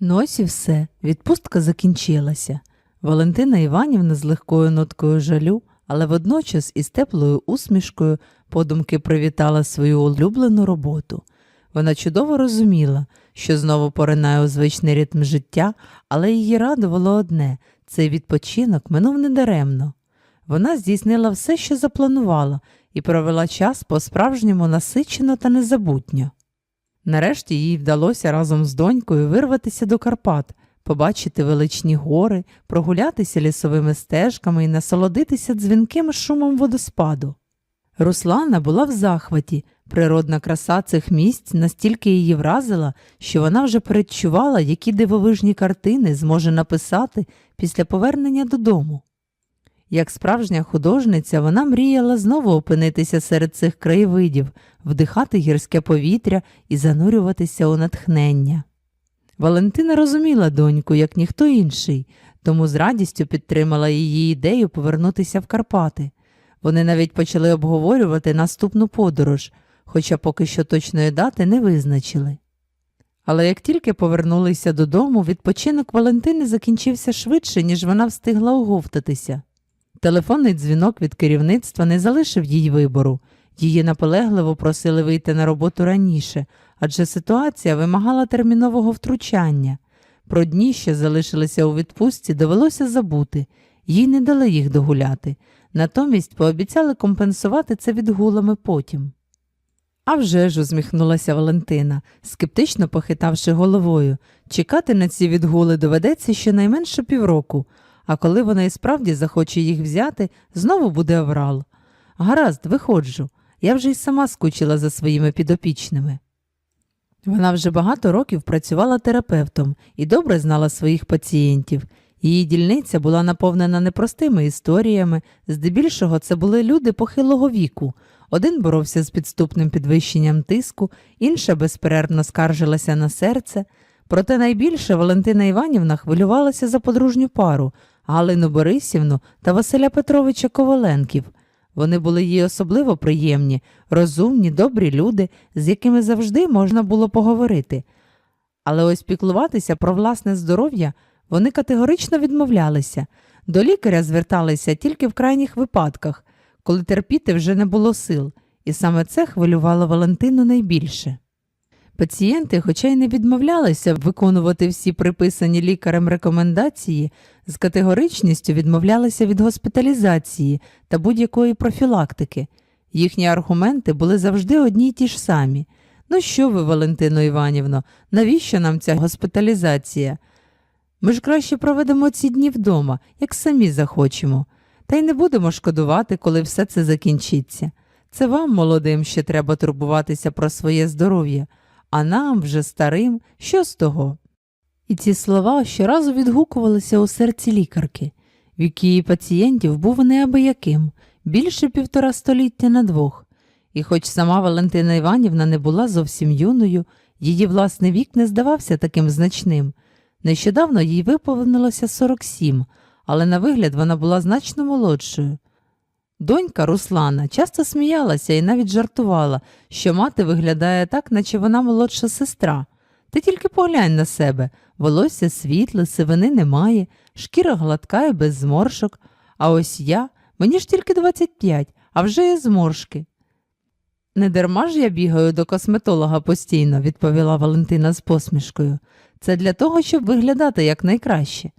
Ну ось і все, відпустка закінчилася. Валентина Іванівна з легкою ноткою жалю, але водночас із теплою усмішкою подумки привітала свою улюблену роботу. Вона чудово розуміла, що знову поринає у звичний ритм життя, але її радувало одне цей відпочинок минув недаремно. Вона здійснила все, що запланувала, і провела час по-справжньому насичено та незабутньо. Нарешті їй вдалося разом з донькою вирватися до Карпат, побачити величні гори, прогулятися лісовими стежками і насолодитися дзвінким шумом водоспаду. Руслана була в захваті. Природна краса цих місць настільки її вразила, що вона вже передчувала, які дивовижні картини зможе написати після повернення додому. Як справжня художниця, вона мріяла знову опинитися серед цих краєвидів, вдихати гірське повітря і занурюватися у натхнення. Валентина розуміла доньку, як ніхто інший, тому з радістю підтримала її ідею повернутися в Карпати. Вони навіть почали обговорювати наступну подорож, хоча поки що точної дати не визначили. Але як тільки повернулися додому, відпочинок Валентини закінчився швидше, ніж вона встигла оговтатися. Телефонний дзвінок від керівництва не залишив їй вибору. Її наполегливо просили вийти на роботу раніше, адже ситуація вимагала термінового втручання. Про дні, що залишилися у відпустці, довелося забути, їй не дали їх догуляти. Натомість пообіцяли компенсувати це відгулами потім. А вже ж, усміхнулася Валентина, скептично похитавши головою. Чекати на ці відгули доведеться щонайменше півроку, а коли вона і справді захоче їх взяти, знову буде аврал. Гаразд, виходжу. Я вже й сама скучила за своїми підопічними. Вона вже багато років працювала терапевтом і добре знала своїх пацієнтів. Її дільниця була наповнена непростими історіями, здебільшого це були люди похилого віку. Один боровся з підступним підвищенням тиску, інша безперервно скаржилася на серце. Проте найбільше Валентина Іванівна хвилювалася за подружню пару Галину Борисівну та Василя Петровича Коваленків. Вони були їй особливо приємні, розумні, добрі люди, з якими завжди можна було поговорити. Але ось піклуватися про власне здоров'я вони категорично відмовлялися. До лікаря зверталися тільки в крайніх випадках, коли терпіти вже не було сил, і саме це хвилювало Валентину найбільше. Пацієнти, хоча й не відмовлялися виконувати всі приписані лікарем рекомендації, з категоричністю відмовлялися від госпіталізації та будь-якої профілактики. Їхні аргументи були завжди одні й ті ж самі. Ну що ви, Валентино Іванівно, навіщо нам ця госпіталізація? Ми ж краще проведемо ці дні вдома, як самі захочемо, та й не будемо шкодувати, коли все це закінчиться. Це вам, молодим, ще треба турбуватися про своє здоров'я, а нам, вже старим, що з того? І ці слова щоразу відгукувалися у серці лікарки. Вік її пацієнтів був неабияким, більше півтора століття на двох. І хоч сама Валентина Іванівна не була зовсім юною, її власний вік не здавався таким значним. Нещодавно їй виповнилося 47, але на вигляд вона була значно молодшою. Донька Руслана часто сміялася і навіть жартувала, що мати виглядає так, наче вона молодша сестра. Ти тільки поглянь на себе волосся світле, сивини немає, шкіра гладка і без зморшок, а ось я, мені ж тільки 25, а вже є зморшки. Не дарма ж я бігаю до косметолога постійно, відповіла Валентина з посмішкою. Це для того, щоб виглядати якнайкраще.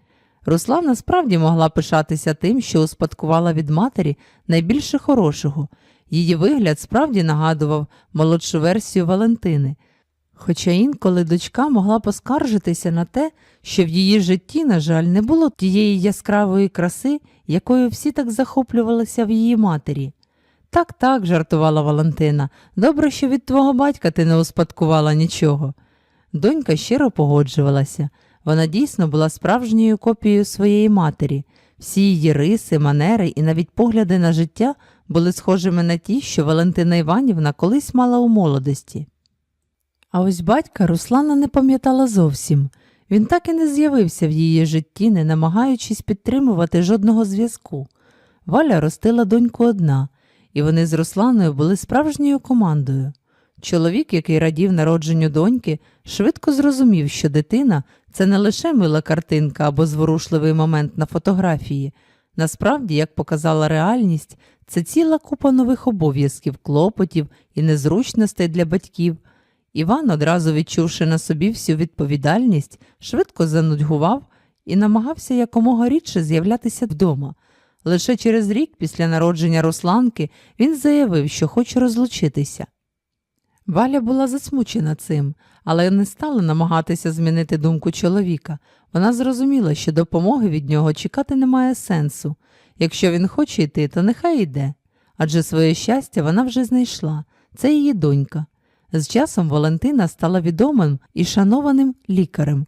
Руслана справді могла пишатися тим, що успадкувала від матері найбільше хорошого. Її вигляд справді нагадував молодшу версію Валентини. Хоча інколи дочка могла поскаржитися на те, що в її житті, на жаль, не було тієї яскравої краси, якою всі так захоплювалися в її матері. Так, так, жартувала Валентина, добре, що від твого батька ти не успадкувала нічого. Донька щиро погоджувалася. Вона дійсно була справжньою копією своєї матері. Всі її риси, манери і навіть погляди на життя були схожими на ті, що Валентина Іванівна колись мала у молодості. А ось батька Руслана не пам'ятала зовсім. Він так і не з'явився в її житті, не намагаючись підтримувати жодного зв'язку. Валя ростила доньку одна, і вони з Русланою були справжньою командою. Чоловік, який радів народженню доньки, швидко зрозумів, що дитина це не лише мила картинка або зворушливий момент на фотографії. Насправді, як показала реальність, це ціла купа нових обов'язків, клопотів і незручностей для батьків. Іван, одразу відчувши на собі всю відповідальність, швидко занудьгував і намагався якомога рідше з'являтися вдома. Лише через рік після народження Русланки він заявив, що хоче розлучитися. Валя була засмучена цим, але не стала намагатися змінити думку чоловіка. Вона зрозуміла, що допомоги від нього чекати немає сенсу. Якщо він хоче йти, то нехай йде. Адже своє щастя вона вже знайшла це її донька. З часом Валентина стала відомим і шанованим лікарем.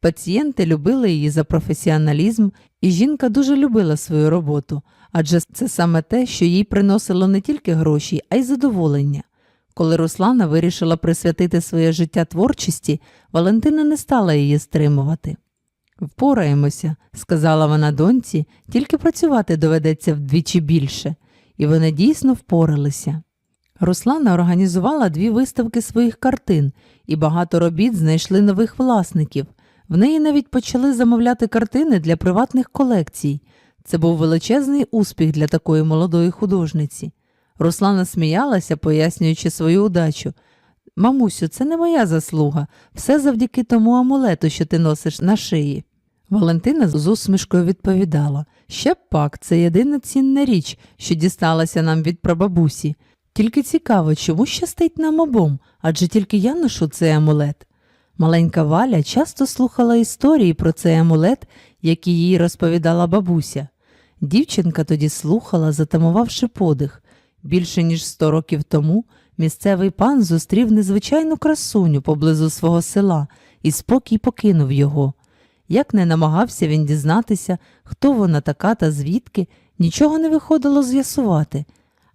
Пацієнти любили її за професіоналізм, і жінка дуже любила свою роботу, адже це саме те, що їй приносило не тільки гроші, а й задоволення. Коли Руслана вирішила присвятити своє життя творчості, Валентина не стала її стримувати. Впораємося, сказала вона доньці, тільки працювати доведеться вдвічі більше, і вони дійсно впоралися. Руслана організувала дві виставки своїх картин, і багато робіт знайшли нових власників. В неї навіть почали замовляти картини для приватних колекцій. Це був величезний успіх для такої молодої художниці. Руслана сміялася, пояснюючи свою удачу. Мамусю, це не моя заслуга, все завдяки тому амулету, що ти носиш на шиї. Валентина з усмішкою відповідала ще пак, це єдина цінна річ, що дісталася нам від прабабусі. Тільки цікаво, чому щастить нам обом, адже тільки я ношу цей амулет. Маленька Валя часто слухала історії про цей амулет, які їй розповідала бабуся. Дівчинка тоді слухала, затамувавши подих. Більше ніж сто років тому місцевий пан зустрів незвичайну красуню поблизу свого села і спокій покинув його. Як не намагався він дізнатися, хто вона така та звідки, нічого не виходило з'ясувати.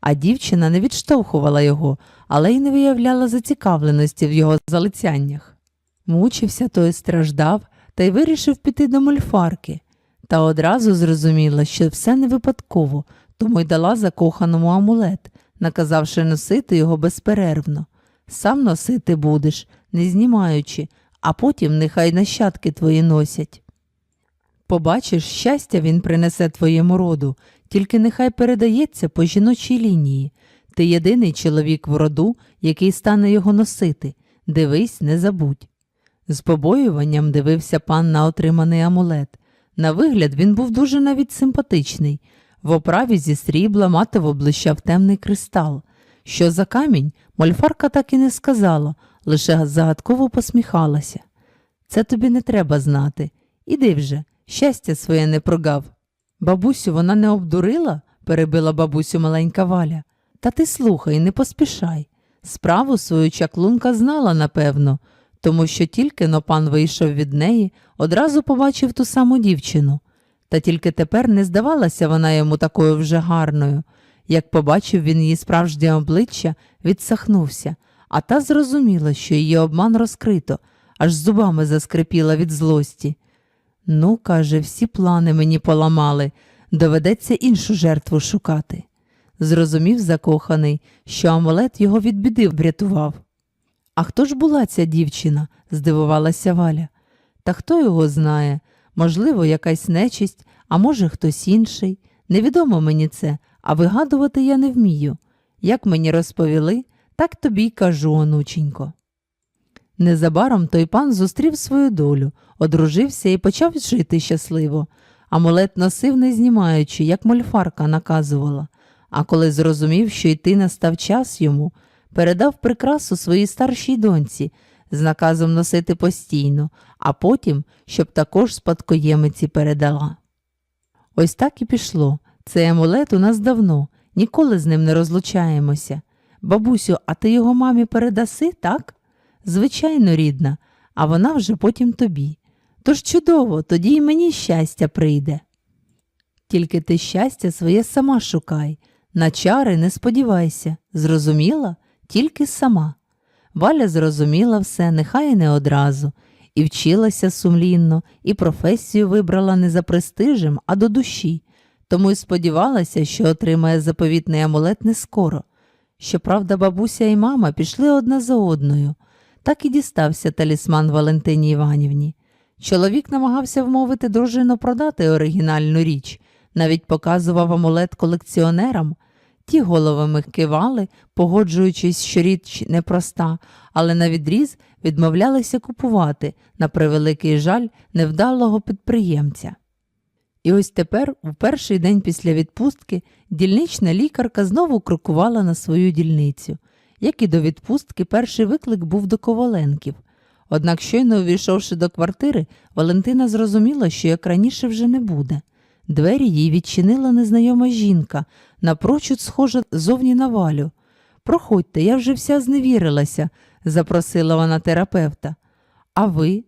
А дівчина не відштовхувала його, але й не виявляла зацікавленості в його залицяннях. Мучився той страждав та й вирішив піти до мольфарки. Та одразу зрозуміла, що все не випадково, тому й дала закоханому амулет, наказавши носити його безперервно. Сам носити будеш, не знімаючи, а потім нехай нащадки твої носять. Побачиш, щастя він принесе твоєму роду, тільки нехай передається по жіночій лінії. Ти єдиний чоловік в роду, який стане його носити. Дивись, не забудь. З побоюванням дивився пан на отриманий амулет. На вигляд він був дуже навіть симпатичний. В оправі зі срібла матово блищав темний кристал. Що за камінь, мольфарка так і не сказала, лише загадково посміхалася. Це тобі не треба знати. Іди вже, щастя своє не прогав. Бабусю, вона не обдурила? перебила бабусю маленька Валя. Та ти слухай, не поспішай. Справу свою чаклунка знала, напевно, тому що тільки но пан вийшов від неї, одразу побачив ту саму дівчину. Та тільки тепер не здавалася вона йому такою вже гарною. Як побачив він її справжнє обличчя, відсахнувся, а та зрозуміла, що її обман розкрито, аж зубами заскрипіла від злості. Ну, каже, всі плани мені поламали, доведеться іншу жертву шукати. Зрозумів закоханий, що амулет його від біди врятував. А хто ж була ця дівчина? здивувалася Валя. Та хто його знає? Можливо, якась нечисть, а може, хтось інший. Невідомо мені це, а вигадувати я не вмію. Як мені розповіли, так тобі й кажу, онученько. Незабаром той пан зустрів свою долю, одружився і почав жити щасливо. Амулет носив, не знімаючи, як мольфарка наказувала, а коли зрозумів, що йти настав час йому, передав прикрасу своїй старшій доньці з наказом носити постійно, а потім, щоб також спадкоємиці передала. Ось так і пішло. Цей амулет у нас давно, ніколи з ним не розлучаємося. Бабусю, а ти його мамі передаси, так? Звичайно, рідна, а вона вже потім тобі. Тож чудово, тоді й мені щастя прийде. Тільки ти щастя своє сама шукай, на чари не сподівайся, зрозуміла, тільки сама. Валя зрозуміла все, нехай і не одразу, і вчилася сумлінно, і професію вибрала не за престижем, а до душі, тому й сподівалася, що отримає заповітний амулет не скоро. Щоправда, бабуся і мама пішли одна за одною. Так і дістався талісман Валентині Іванівні. Чоловік намагався вмовити дружину продати оригінальну річ, навіть показував амулет колекціонерам. Ті головами кивали, погоджуючись, що річ непроста, але на відріз відмовлялися купувати, на превеликий жаль, невдалого підприємця. І ось тепер, у перший день після відпустки, дільнична лікарка знову крокувала на свою дільницю. Як і до відпустки, перший виклик був до Коваленків. Однак, щойно увійшовши до квартири, Валентина зрозуміла, що як раніше вже не буде. Двері їй відчинила незнайома жінка, напрочуд схожа зовні на валю. Проходьте, я вже вся зневірилася, запросила вона терапевта. А ви?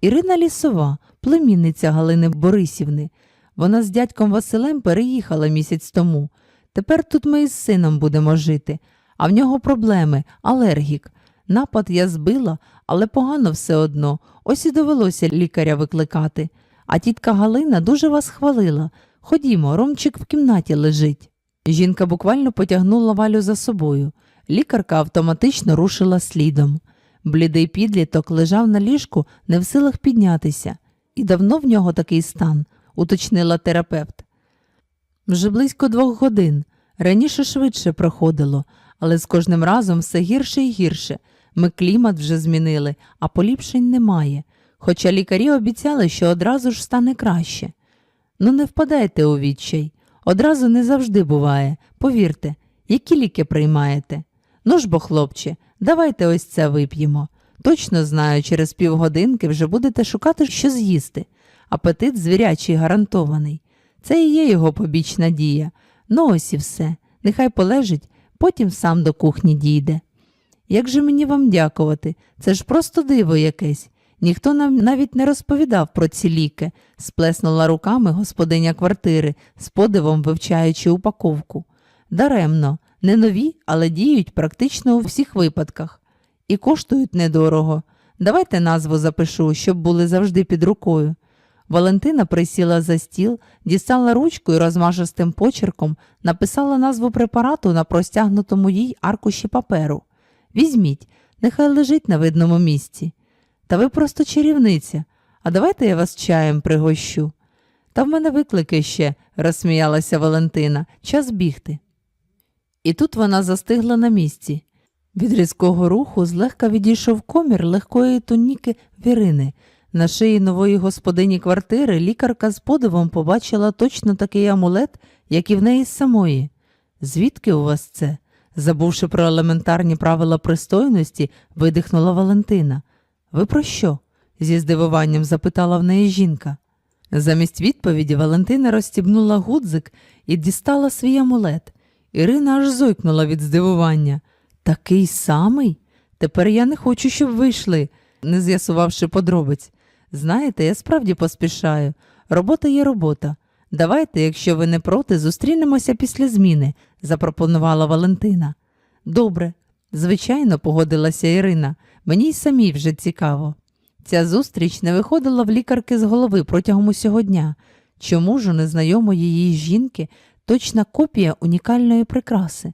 Ірина Лісова, племінниця Галини Борисівни. Вона з дядьком Василем переїхала місяць тому. Тепер тут ми із сином будемо жити, а в нього проблеми, алергік. Напад я збила, але погано все одно. Ось і довелося лікаря викликати. А тітка Галина дуже вас хвалила. Ходімо, Ромчик в кімнаті лежить. Жінка буквально потягнула валю за собою. Лікарка автоматично рушила слідом. Блідий підліток лежав на ліжку, не в силах піднятися. І давно в нього такий стан, уточнила терапевт. Вже близько двох годин. Раніше швидше проходило, але з кожним разом все гірше і гірше. Ми клімат вже змінили, а поліпшень немає. Хоча лікарі обіцяли, що одразу ж стане краще. Ну, не впадайте у відчай. Одразу не завжди буває. Повірте, які ліки приймаєте? Ну ж бо, хлопче, давайте ось це вип'ємо. Точно знаю, через півгодинки вже будете шукати, що з'їсти. Апетит звірячий гарантований. Це і є його побічна дія. Ну ось і все. Нехай полежить, потім сам до кухні дійде. Як же мені вам дякувати? Це ж просто диво якесь. Ніхто нам навіть не розповідав про ці ліки, сплеснула руками господиня квартири, з подивом вивчаючи упаковку. Даремно, не нові, але діють практично у всіх випадках. І коштують недорого. Давайте назву запишу, щоб були завжди під рукою. Валентина присіла за стіл, дістала ручку і розмашистим почерком написала назву препарату на простягнутому їй аркуші паперу. Візьміть, нехай лежить на видному місці. Та ви просто чарівниця. А давайте я вас чаєм пригощу. Та в мене виклики ще, розсміялася Валентина, час бігти. І тут вона застигла на місці. Від різкого руху злегка відійшов комір легкої туніки Вірини. На шиї нової господині квартири лікарка з подивом побачила точно такий амулет, як і в неї самої. Звідки у вас це? Забувши про елементарні правила пристойності, видихнула Валентина. Ви про що? зі здивуванням запитала в неї жінка. Замість відповіді Валентина розстібнула гудзик і дістала свій амулет. Ірина аж зойкнула від здивування. Такий самий? Тепер я не хочу, щоб ви йшли, не з'ясувавши подробиць. Знаєте, я справді поспішаю. Робота є робота. Давайте, якщо ви не проти, зустрінемося після зміни, запропонувала Валентина. Добре, звичайно, погодилася Ірина. Мені й самій вже цікаво. Ця зустріч не виходила в лікарки з голови протягом усього дня. Чому ж у незнайомої її жінки точна копія унікальної прикраси?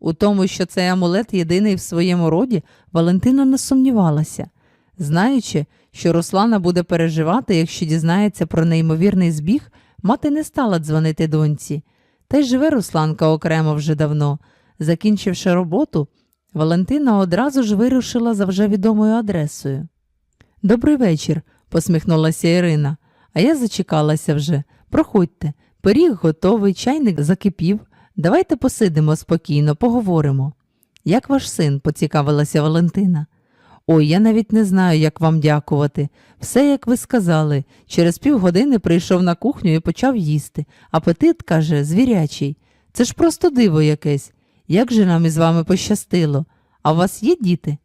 У тому, що цей амулет єдиний в своєму роді, Валентина не сумнівалася. Знаючи, що Руслана буде переживати, якщо дізнається про неймовірний збіг, мати не стала дзвонити доньці. Та й живе Русланка окремо вже давно. Закінчивши роботу, Валентина одразу ж вирушила за вже відомою адресою. Добрий вечір, посміхнулася Ірина, а я зачекалася вже. Проходьте, пиріг готовий, чайник закипів. Давайте посидимо спокійно, поговоримо. Як ваш син? поцікавилася Валентина. Ой, я навіть не знаю, як вам дякувати. Все, як ви сказали. Через півгодини прийшов на кухню і почав їсти. Апетит, каже, звірячий. Це ж просто диво якесь. Як же нам із вами пощастило? А у вас є діти?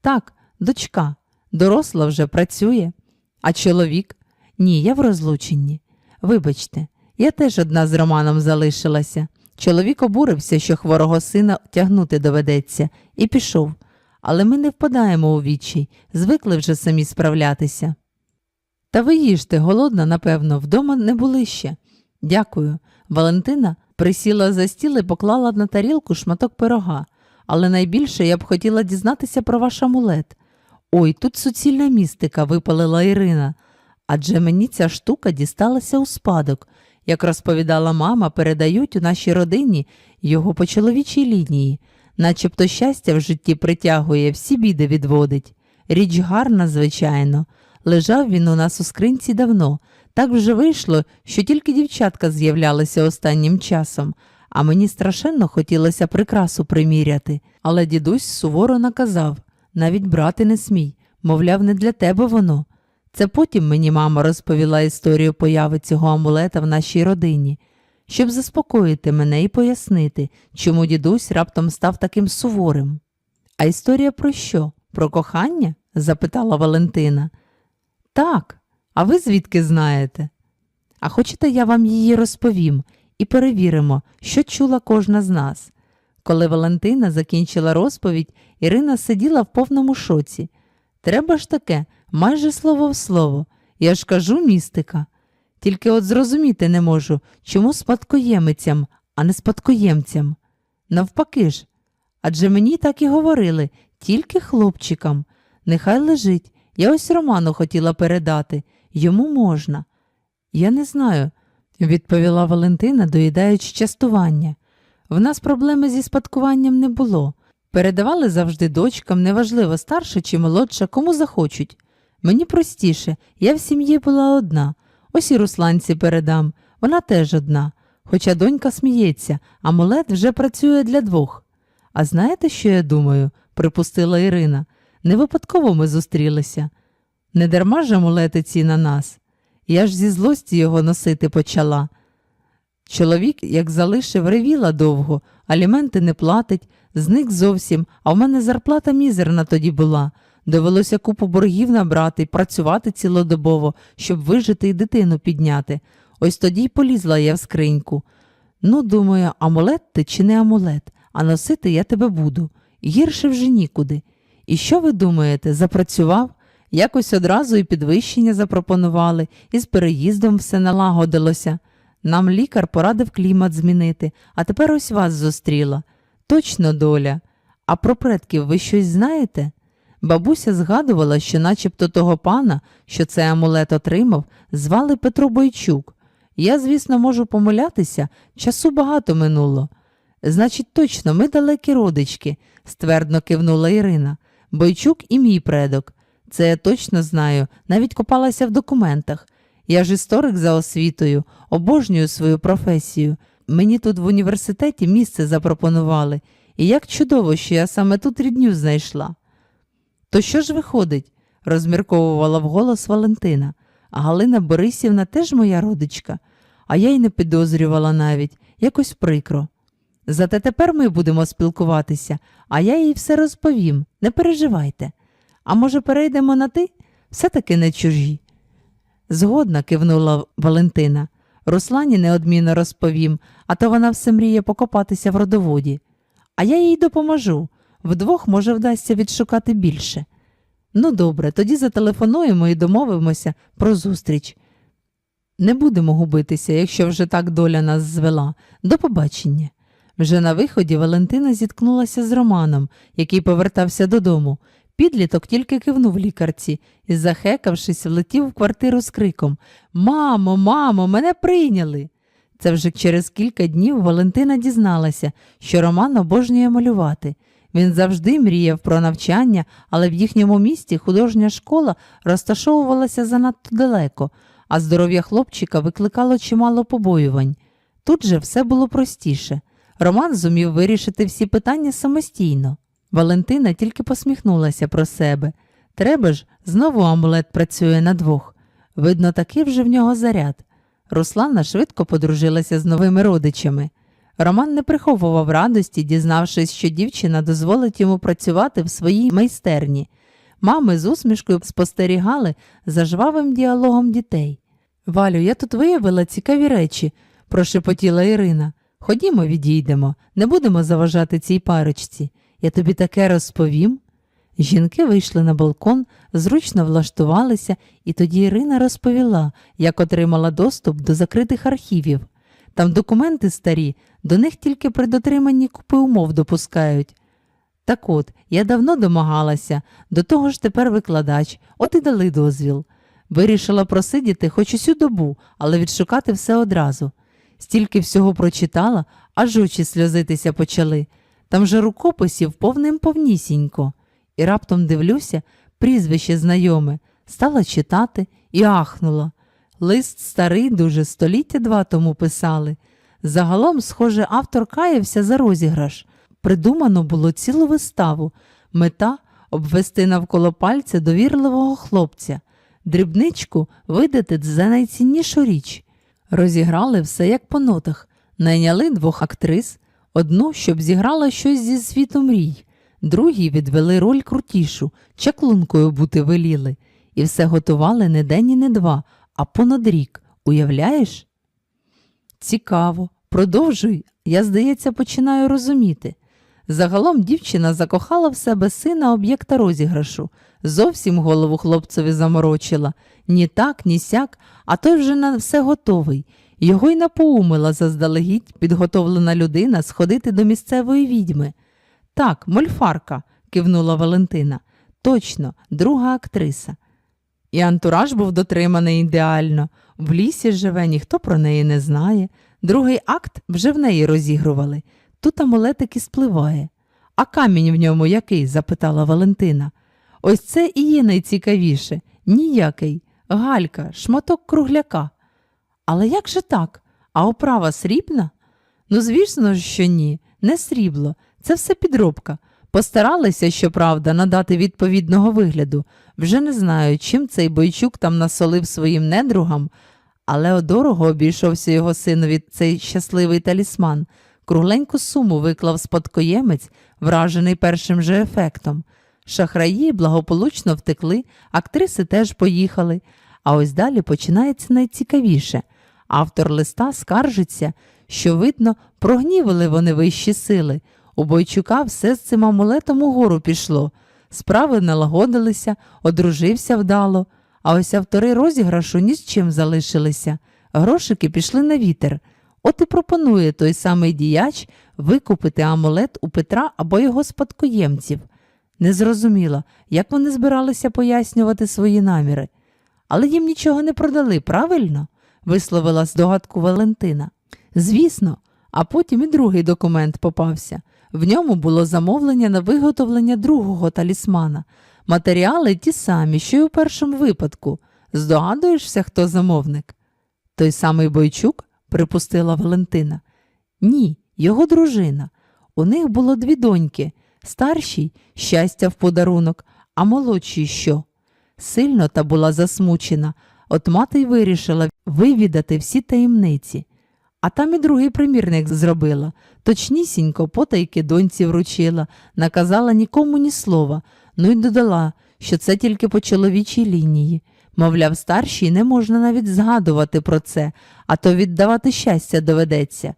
Так, дочка. Доросла вже працює. А чоловік? Ні, я в розлученні. Вибачте, я теж одна з Романом залишилася. Чоловік обурився, що хворого сина тягнути доведеться, і пішов. Але ми не впадаємо у відчай, звикли вже самі справлятися. Та ви їжте, голодна, напевно, вдома не були ще. Дякую. Валентина присіла за стіл і поклала на тарілку шматок пирога, але найбільше я б хотіла дізнатися про ваш амулет. Ой, тут суцільна містика, випалила Ірина. Адже мені ця штука дісталася у спадок. Як розповідала мама, передають у нашій родині його по чоловічій лінії, начебто щастя в житті притягує, всі біди відводить. Річ гарна, звичайно. Лежав він у нас у скринці давно. Так вже вийшло, що тільки дівчатка з'являлися останнім часом, а мені страшенно хотілося прикрасу приміряти. Але дідусь суворо наказав навіть брати не смій, мовляв, не для тебе воно. Це потім мені мама розповіла історію появи цього амулета в нашій родині, щоб заспокоїти мене і пояснити, чому дідусь раптом став таким суворим. А історія про що? Про кохання? запитала Валентина. Так, а ви звідки знаєте? А хочете, я вам її розповім і перевіримо, що чула кожна з нас. Коли Валентина закінчила розповідь, Ірина сиділа в повному шоці. Треба ж таке, майже слово в слово. Я ж кажу містика. Тільки от зрозуміти не можу, чому спадкоємицям, а не спадкоємцям. Навпаки ж. Адже мені так і говорили, тільки хлопчикам. Нехай лежить. Я ось Роману хотіла передати. Йому можна. Я не знаю, відповіла Валентина, доїдаючи частування. В нас проблеми зі спадкуванням не було. Передавали завжди дочкам, неважливо, старша чи молодша, кому захочуть. Мені простіше, я в сім'ї була одна. Ось і русланці передам, вона теж одна. Хоча донька сміється, амулет вже працює для двох. А знаєте, що я думаю? припустила Ірина. Не випадково ми зустрілися. Не дарма ж амулети ці на нас. Я ж зі злості його носити почала. Чоловік, як залишив, ревіла довго, аліменти не платить, зник зовсім, а в мене зарплата мізерна тоді була. Довелося купу боргів набрати, працювати цілодобово, щоб вижити і дитину підняти. Ось тоді й полізла я в скриньку. Ну, думаю, амулет ти чи не амулет, а носити я тебе буду. Гірше вже нікуди. І що ви думаєте, запрацював? Якось одразу і підвищення запропонували, і з переїздом все налагодилося. Нам лікар порадив клімат змінити, а тепер ось вас зустріла. Точно доля. А про предків ви щось знаєте? Бабуся згадувала, що начебто того пана, що цей амулет отримав, звали Петро Бойчук. Я, звісно, можу помилятися, часу багато минуло. Значить, точно, ми далекі родички, ствердно кивнула Ірина. Бойчук і мій предок. Це я точно знаю, навіть копалася в документах. Я ж історик за освітою, обожнюю свою професію. Мені тут в університеті місце запропонували, і як чудово, що я саме тут рідню знайшла. То що ж виходить? розмірковувала вголос Валентина. Галина Борисівна теж моя родичка, а я й не підозрювала навіть, якось прикро. Зате тепер ми будемо спілкуватися, а я їй все розповім, не переживайте. А може, перейдемо на ти? Все-таки не чужі. Згодна, кивнула Валентина. Руслані неодмінно розповім, а то вона все мріє покопатися в родоводі. А я їй допоможу. Вдвох, може, вдасться відшукати більше. Ну, добре, тоді зателефонуємо і домовимося про зустріч. Не будемо губитися, якщо вже так доля нас звела. До побачення. Вже на виході Валентина зіткнулася з Романом, який повертався додому. Підліток тільки кивнув лікарці і, захекавшись, влетів в квартиру з криком Мамо, мамо, мене прийняли. Це вже через кілька днів Валентина дізналася, що Роман обожнює малювати. Він завжди мріяв про навчання, але в їхньому місті художня школа розташовувалася занадто далеко, а здоров'я хлопчика викликало чимало побоювань. Тут же все було простіше. Роман зумів вирішити всі питання самостійно. Валентина тільки посміхнулася про себе. Треба ж, знову амулет працює на двох. Видно, такий вже в нього заряд. Руслана швидко подружилася з новими родичами. Роман не приховував радості, дізнавшись, що дівчина дозволить йому працювати в своїй майстерні. Мами з усмішкою спостерігали за жвавим діалогом дітей. Валю, я тут виявила цікаві речі, прошепотіла Ірина. Ходімо, відійдемо, не будемо заважати цій парочці. Я тобі таке розповім. Жінки вийшли на балкон, зручно влаштувалися, і тоді Ірина розповіла, як отримала доступ до закритих архівів. Там документи старі, до них тільки при дотриманні купи умов допускають. Так от, я давно домагалася, до того ж тепер викладач, от і дали дозвіл. Вирішила просидіти хоч усю добу, але відшукати все одразу. Стільки всього прочитала, аж очі сльозитися почали. Там же рукописів повним повнісінько. І раптом дивлюся, прізвище знайоме, стала читати і ахнула. Лист старий, дуже століття два тому писали. Загалом, схоже, автор каявся за розіграш. Придумано було цілу виставу. Мета обвести навколо пальця довірливого хлопця, дрібничку видати за найціннішу річ. Розіграли все як по нотах, найняли двох актрис, одну, щоб зіграла щось зі світу мрій, другій відвели роль крутішу, чаклункою бути веліли, і все готували не день і не два, а понад рік. Уявляєш? Цікаво, продовжуй, я, здається, починаю розуміти. Загалом дівчина закохала в себе сина об'єкта розіграшу, зовсім голову хлопцеві заморочила. Ні так, ні сяк, а той вже на все готовий. Його й напоумила заздалегідь підготовлена людина сходити до місцевої відьми. Так, мольфарка, кивнула Валентина. Точно, друга актриса. І антураж був дотриманий ідеально. В лісі живе, ніхто про неї не знає. Другий акт вже в неї розігрували. Тут амулетик і спливає. А камінь в ньому який? запитала Валентина. Ось це і є найцікавіше. Ніякий. Галька, шматок кругляка. Але як же так? А оправа срібна? Ну, звісно що ні, не срібло. Це все підробка. Постаралися, щоправда, надати відповідного вигляду. Вже не знаю, чим цей бойчук там насолив своїм недругам, але дорого обійшовся його синові цей щасливий талісман. Кругленьку суму виклав спадкоємець, вражений першим же ефектом. Шахраї благополучно втекли, актриси теж поїхали. А ось далі починається найцікавіше. Автор листа скаржиться, що, видно, прогнівили вони вищі сили. У Бойчука все з цим амулетом угору пішло. Справи налагодилися, одружився вдало, а ось автори розіграшу ні з чим залишилися. Грошики пішли на вітер. От і пропонує той самий діяч викупити амулет у Петра або його спадкоємців. Не зрозуміла, як вони збиралися пояснювати свої наміри. Але їм нічого не продали, правильно? висловила здогадку Валентина. Звісно, а потім і другий документ попався. В ньому було замовлення на виготовлення другого талісмана. Матеріали ті самі, що й у першому випадку. Здогадуєшся, хто замовник? Той самий Бойчук, припустила Валентина. Ні, його дружина. У них було дві доньки. Старшій щастя в подарунок, а молодшій що? Сильно та була засмучена, от мати й вирішила вивідати всі таємниці. А там і другий примірник зробила, точнісінько потайки доньці вручила, наказала нікому ні слова, ну й додала, що це тільки по чоловічій лінії. Мовляв, старшій не можна навіть згадувати про це, а то віддавати щастя доведеться.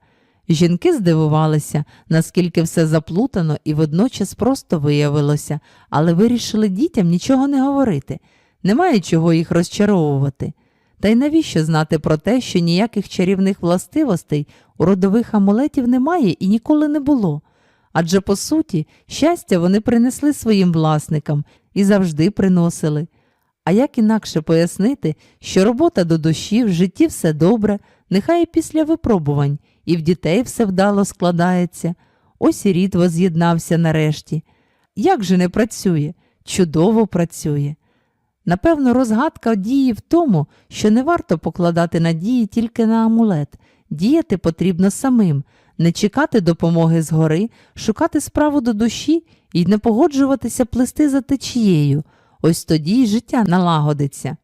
Жінки здивувалися, наскільки все заплутано і водночас просто виявилося, але вирішили дітям нічого не говорити. Немає чого їх розчаровувати. Та й навіщо знати про те, що ніяких чарівних властивостей у родових амулетів немає і ніколи не було. Адже, по суті, щастя вони принесли своїм власникам і завжди приносили. А як інакше пояснити, що робота до душі, в житті все добре, нехай і після випробувань, і в дітей все вдало складається, ось і рід воз'єднався нарешті. Як же не працює? Чудово працює. Напевно, розгадка дії в тому, що не варто покладати надії тільки на амулет, діяти потрібно самим, не чекати допомоги згори, шукати справу до душі і не погоджуватися плести за течією. Ось тоді й життя налагодиться.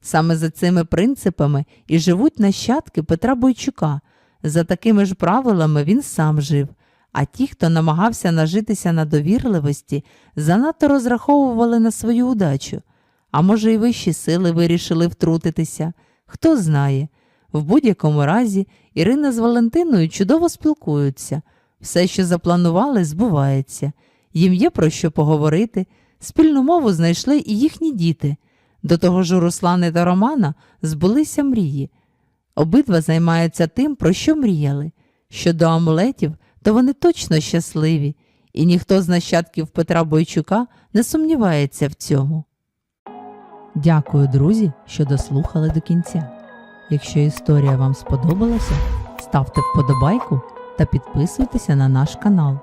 Саме за цими принципами і живуть нащадки Петра Бойчука. За такими ж правилами він сам жив. А ті, хто намагався нажитися на довірливості, занадто розраховували на свою удачу. А може, й вищі сили вирішили втрутитися. Хто знає. В будь-якому разі Ірина з Валентиною чудово спілкуються. Все, що запланували, збувається. Їм є про що поговорити. Спільну мову знайшли і їхні діти. До того ж у Руслани та Романа збулися мрії. Обидва займаються тим, про що мріяли. Щодо амулетів, то вони точно щасливі, і ніхто з нащадків Петра Бойчука не сумнівається в цьому. Дякую, друзі, що дослухали до кінця. Якщо історія вам сподобалася, ставте вподобайку та підписуйтеся на наш канал.